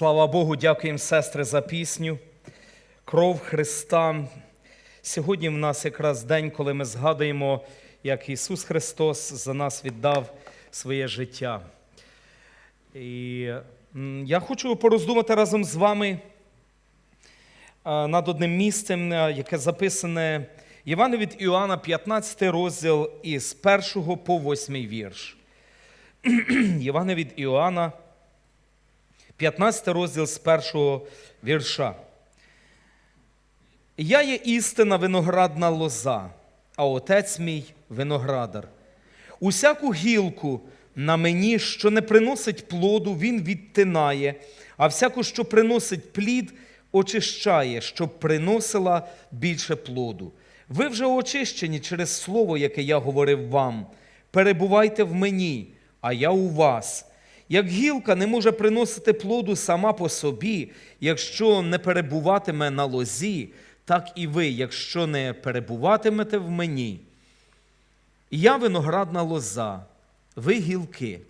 Слава Богу, дякуємо, сестри, за пісню. Кров Христа. Сьогодні в нас якраз день, коли ми згадуємо, як Ісус Христос за нас віддав своє життя. І я хочу пороздумати разом з вами над одним місцем, яке записане Івана від Іоанна, 15 розділ із 1 по 8 вірш. Євангелія від Іоанна, 15 розділ з першого вірша. Я є істина виноградна лоза, а отець мій виноградар. Усяку гілку на мені, що не приносить плоду, він відтинає, а всяку, що приносить плід, очищає, щоб приносила більше плоду. Ви вже очищені через слово, яке я говорив вам. Перебувайте в мені, а я у вас. Як гілка не може приносити плоду сама по собі, якщо не перебуватиме на лозі, так і ви, якщо не перебуватимете в мені. Я виноградна лоза, ви гілки.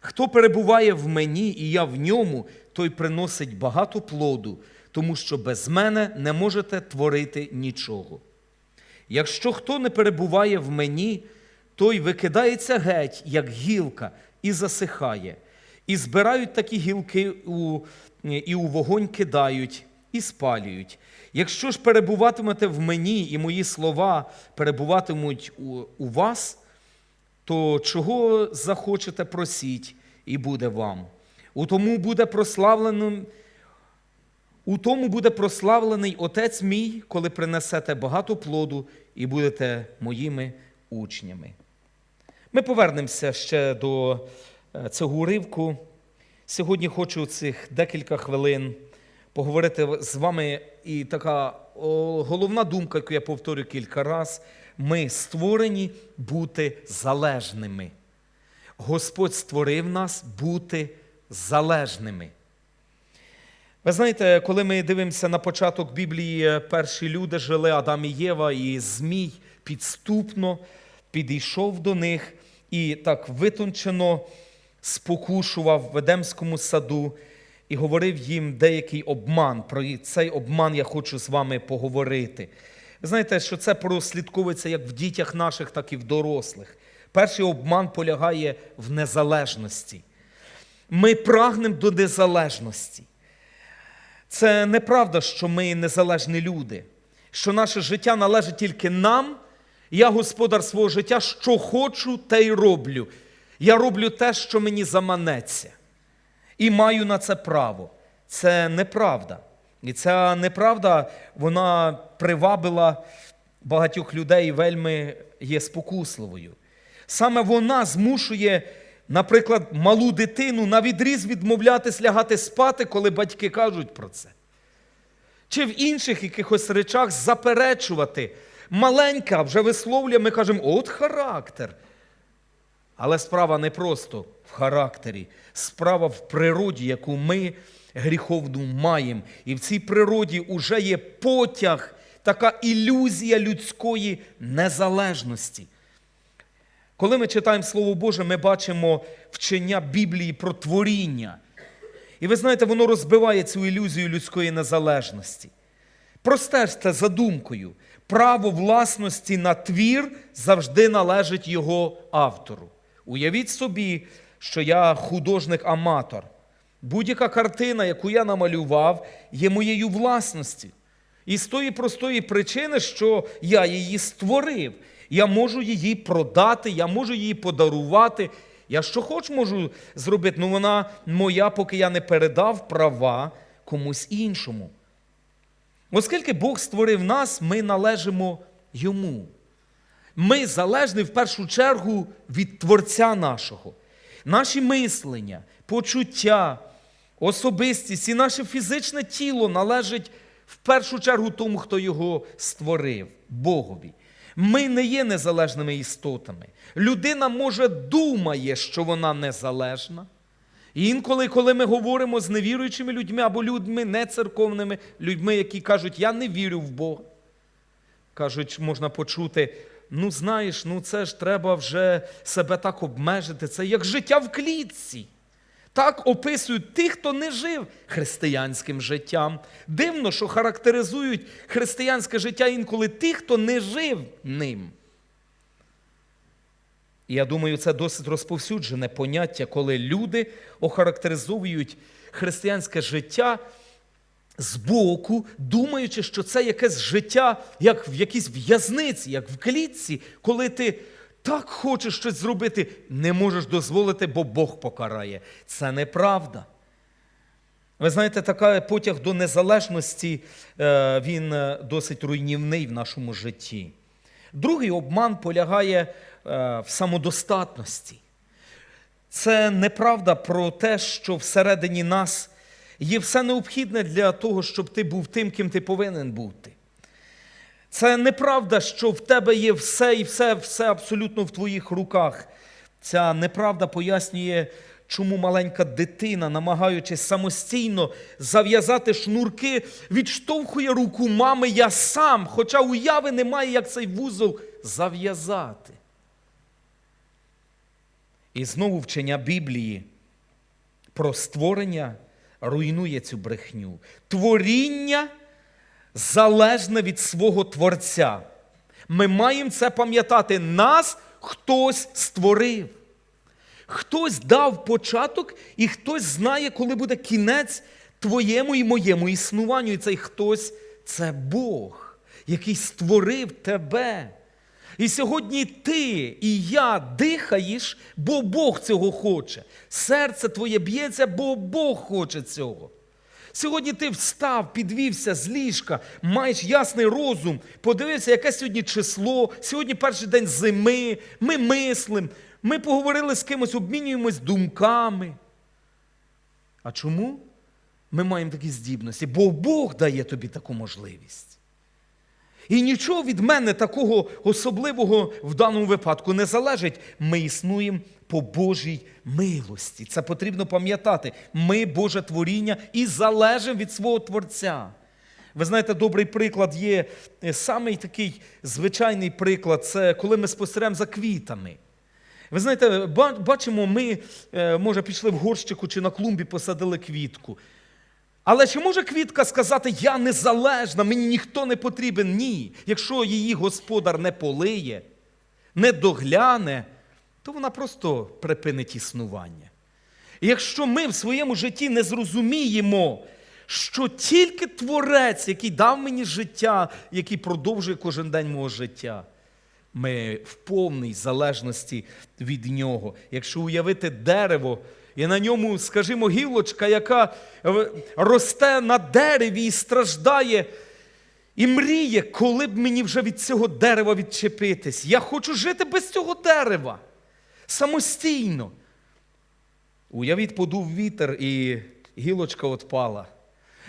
Хто перебуває в мені, і я в ньому, той приносить багато плоду, тому що без мене не можете творити нічого. Якщо хто не перебуває в мені, той викидається геть, як гілка, і засихає. І збирають такі гілки у, і у вогонь кидають, і спалюють. Якщо ж перебуватимете в мені, і мої слова перебуватимуть у, у вас, то чого захочете просіть, і буде вам. У тому буде прославленим, у тому буде прославлений Отець мій, коли принесете багато плоду і будете моїми учнями. Ми повернемося ще до цього уривку. Сьогодні хочу цих декілька хвилин поговорити з вами. І така головна думка, яку я повторю кілька разів, ми створені бути залежними. Господь створив нас бути залежними. Ви знаєте, коли ми дивимося на початок Біблії, перші люди жили Адам і Єва, і Змій підступно підійшов до них і так витончено спокушував в Едемському саду і говорив їм деякий обман. Про цей обман я хочу з вами поговорити. Ви знаєте, що це прослідковується як в дітях наших, так і в дорослих. Перший обман полягає в незалежності. Ми прагнемо до незалежності. Це неправда, що ми незалежні люди, що наше життя належить тільки нам. Я господар свого життя, що хочу, те й роблю. Я роблю те, що мені заманеться. І маю на це право. Це неправда. І ця неправда, вона привабила багатьох людей вельми є спокусливою. Саме вона змушує, наприклад, малу дитину на відріз відмовлятись лягати спати, коли батьки кажуть про це. Чи в інших якихось речах заперечувати. Маленька вже висловлює, ми кажемо, от характер. Але справа не просто в характері, справа в природі, яку ми гріховну маємо. І в цій природі вже є потяг, така ілюзія людської незалежності. Коли ми читаємо Слово Боже, ми бачимо вчення Біблії про творіння. І ви знаєте, воно розбиває цю ілюзію людської незалежності. Простежте за думкою, право власності на твір завжди належить його автору. Уявіть собі, що я художник-аматор. Будь-яка картина, яку я намалював, є моєю власністю. І з тої простої причини, що я її створив, я можу її продати, я можу її подарувати. Я що хоч можу зробити, ну вона моя, поки я не передав права комусь іншому. Оскільки Бог створив нас, ми належимо йому. Ми залежні в першу чергу від Творця нашого. Наші мислення, почуття, особистість і наше фізичне тіло належить в першу чергу тому, хто його створив, Богові. Ми не є незалежними істотами. Людина, може, думає, що вона незалежна. І інколи, коли ми говоримо з невіруючими людьми або людьми нецерковними, людьми, які кажуть, я не вірю в Бога. Кажуть, можна почути, ну знаєш, ну це ж треба вже себе так обмежити. Це як життя в клітці. Так описують тих, хто не жив християнським життям. Дивно, що характеризують християнське життя інколи тих, хто не жив ним. І я думаю, це досить розповсюджене поняття, коли люди охарактеризовують християнське життя збоку, думаючи, що це якесь життя, як в якійсь в'язниці, як в клітці, коли ти так хочеш щось зробити, не можеш дозволити, бо Бог покарає. Це неправда. Ви знаєте, така потяг до незалежності, е, він е, досить руйнівний в нашому житті. Другий обман полягає е, в самодостатності. Це неправда про те, що всередині нас є все необхідне для того, щоб ти був тим, ким ти повинен бути. Це неправда, що в тебе є все і все, все абсолютно в твоїх руках. Ця неправда пояснює, чому маленька дитина, намагаючись самостійно зав'язати шнурки, відштовхує руку мами я сам, хоча уяви немає, як цей вузол зав'язати. І знову вчення Біблії про створення руйнує цю брехню. Творіння залежне від свого Творця. Ми маємо це пам'ятати. Нас хтось створив. Хтось дав початок, і хтось знає, коли буде кінець твоєму і моєму існуванню. І цей хтось це Бог, який створив тебе. І сьогодні ти і я дихаєш, бо Бог цього хоче. Серце твоє б'ється, бо Бог хоче цього. Сьогодні ти встав, підвівся з ліжка, маєш ясний розум, подивився, яке сьогодні число, сьогодні перший день зими, ми мислимо, ми поговорили з кимось, обмінюємось думками. А чому ми маємо такі здібності? Бо Бог дає тобі таку можливість. І нічого від мене такого особливого в даному випадку не залежить. Ми існуємо по Божій милості. Це потрібно пам'ятати. Ми Боже творіння і залежимо від свого Творця. Ви знаєте, добрий приклад є е, самий такий звичайний приклад це коли ми спостерігаємо за квітами. Ви знаєте, бачимо, ми, е, може, пішли в горщику чи на клумбі посадили квітку. Але чи може квітка сказати, я незалежна, мені ніхто не потрібен? Ні. Якщо її господар не полиє, не догляне, то вона просто припинить існування. І якщо ми в своєму житті не зрозуміємо, що тільки Творець, який дав мені життя, який продовжує кожен день мого життя, ми в повній залежності від нього. Якщо уявити дерево, і на ньому, скажімо, гілочка, яка росте на дереві і страждає, і мріє, коли б мені вже від цього дерева відчепитись. Я хочу жити без цього дерева самостійно. Уявіть, подув вітер, і гілочка отпала.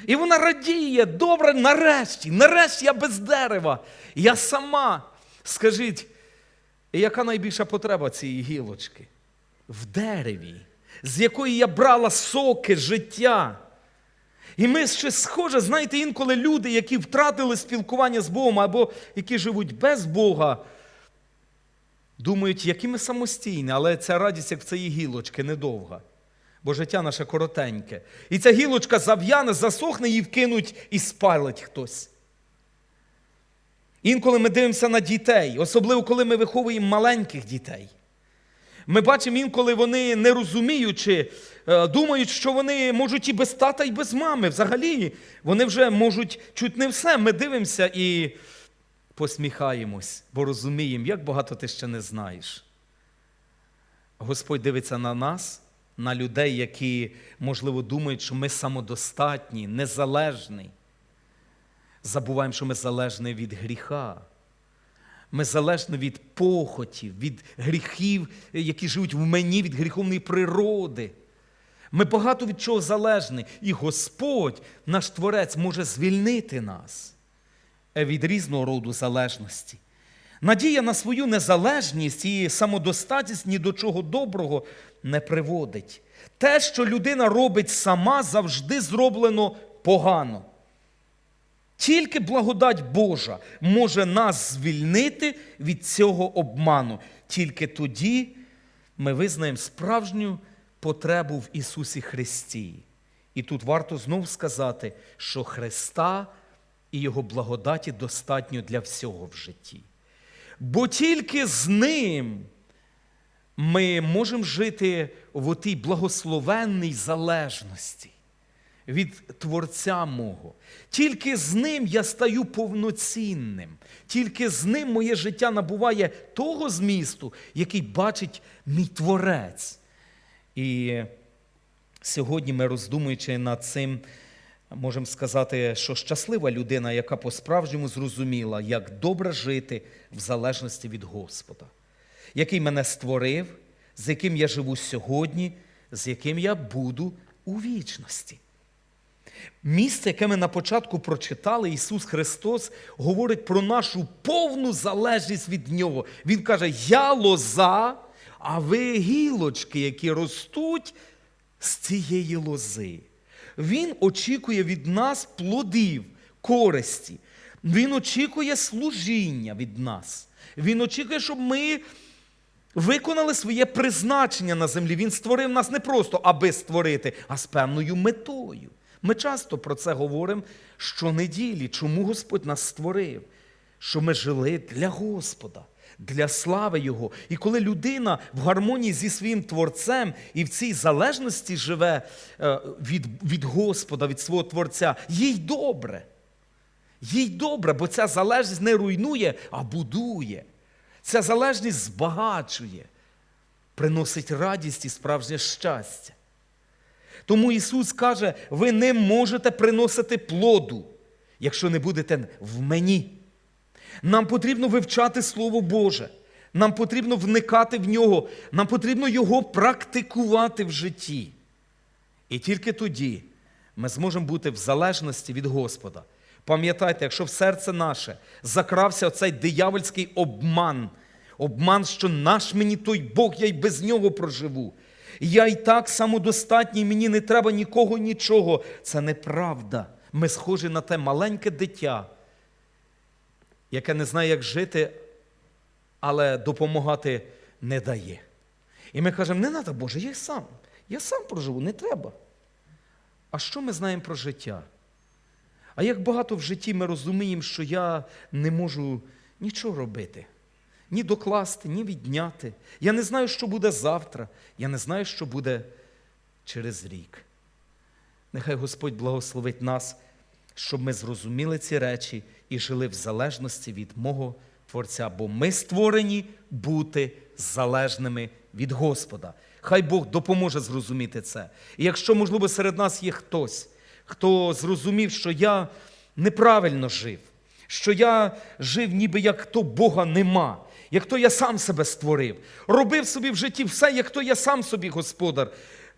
І вона радіє, добре, нарешті, нарешті я без дерева. Я сама. Скажіть, яка найбільша потреба цієї гілочки? В дереві, з якої я брала соки життя. І ми ще схоже, знаєте, інколи люди, які втратили спілкування з Богом або які живуть без Бога, думають, які ми самостійні, але ця радість, як в цієї гілочки, недовга. Бо життя наше коротеньке. І ця гілочка зав'яне, засохне, її вкинуть і спалить хтось. Інколи ми дивимося на дітей, особливо коли ми виховуємо маленьких дітей. Ми бачимо інколи вони не розуміючи, е, думають, що вони можуть і без тата, і без мами. Взагалі, вони вже можуть чуть не все. Ми дивимося і посміхаємось, бо розуміємо, як багато ти ще не знаєш. Господь дивиться на нас, на людей, які, можливо, думають, що ми самодостатні, незалежні. Забуваємо, що ми залежні від гріха. Ми залежні від похотів, від гріхів, які живуть в мені, від гріховної природи. Ми багато від чого залежні. І Господь, наш Творець, може звільнити нас від різного роду залежності. Надія на свою незалежність і самодостатність ні до чого доброго не приводить. Те, що людина робить сама, завжди зроблено погано. Тільки благодать Божа може нас звільнити від цього обману. Тільки тоді ми визнаємо справжню потребу в Ісусі Христі. І тут варто знов сказати, що Христа і Його благодаті достатньо для всього в житті. Бо тільки з Ним ми можемо жити в отій благословенній залежності від Творця мого. Тільки з ним я стаю повноцінним. Тільки з ним моє життя набуває того змісту, який бачить мій Творець. І сьогодні ми, роздумуючи над цим, можемо сказати, що щаслива людина, яка по-справжньому зрозуміла, як добре жити в залежності від Господа, який мене створив, з яким я живу сьогодні, з яким я буду у вічності. Місце, яке ми на початку прочитали, Ісус Христос говорить про нашу повну залежність від Нього. Він каже: Я лоза, а ви гілочки, які ростуть з цієї лози. Він очікує від нас плодів, користі. Він очікує служіння від нас. Він очікує, щоб ми виконали своє призначення на землі. Він створив нас не просто аби створити, а з певною метою. Ми часто про це говоримо щонеділі, чому Господь нас створив, що ми жили для Господа, для слави Його. І коли людина в гармонії зі своїм Творцем і в цій залежності живе е, від, від Господа, від свого Творця, їй добре. Їй добре, бо ця залежність не руйнує, а будує. Ця залежність збагачує, приносить радість і справжнє щастя. Тому Ісус каже: ви не можете приносити плоду, якщо не будете в мені. Нам потрібно вивчати Слово Боже, нам потрібно вникати в нього, нам потрібно його практикувати в житті. І тільки тоді ми зможемо бути в залежності від Господа. Пам'ятайте, якщо в серце наше закрався оцей диявольський обман, обман, що наш мені той Бог, я й без нього проживу. Я і так самодостатній, мені не треба нікого, нічого. Це неправда. Ми схожі на те маленьке дитя, яке не знає, як жити, але допомагати не дає. І ми кажемо, не треба, Боже, я сам. Я сам проживу, не треба. А що ми знаємо про життя? А як багато в житті ми розуміємо, що я не можу нічого робити, ні докласти, ні відняти. Я не знаю, що буде завтра, я не знаю, що буде через рік. Нехай Господь благословить нас, щоб ми зрозуміли ці речі і жили в залежності від мого Творця, бо ми створені бути залежними від Господа. Хай Бог допоможе зрозуміти це. І якщо, можливо, серед нас є хтось, хто зрозумів, що я неправильно жив, що я жив, ніби як то Бога нема, як то я сам себе створив, робив собі в житті все, як то я сам собі господар.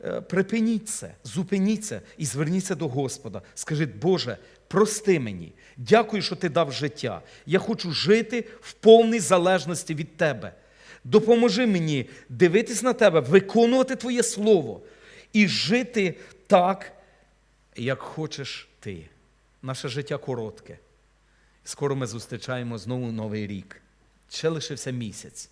Е, Припиніть це, зупиніться і зверніться до Господа. Скажіть, Боже, прости мені, дякую, що ти дав життя. Я хочу жити в повній залежності від Тебе. Допоможи мені дивитись на тебе, виконувати Твоє Слово і жити так, як хочеш ти. Наше життя коротке. Скоро ми зустрічаємо знову новий рік. Ще лишився місяць.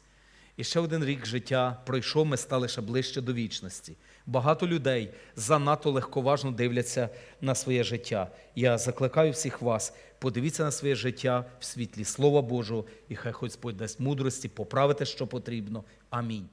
І ще один рік життя пройшов, ми стали ще ближче до вічності. Багато людей занадто легковажно дивляться на своє життя. Я закликаю всіх вас, подивіться на своє життя в світлі Слова Божого, і хай Господь дасть мудрості, поправити, що потрібно. Амінь.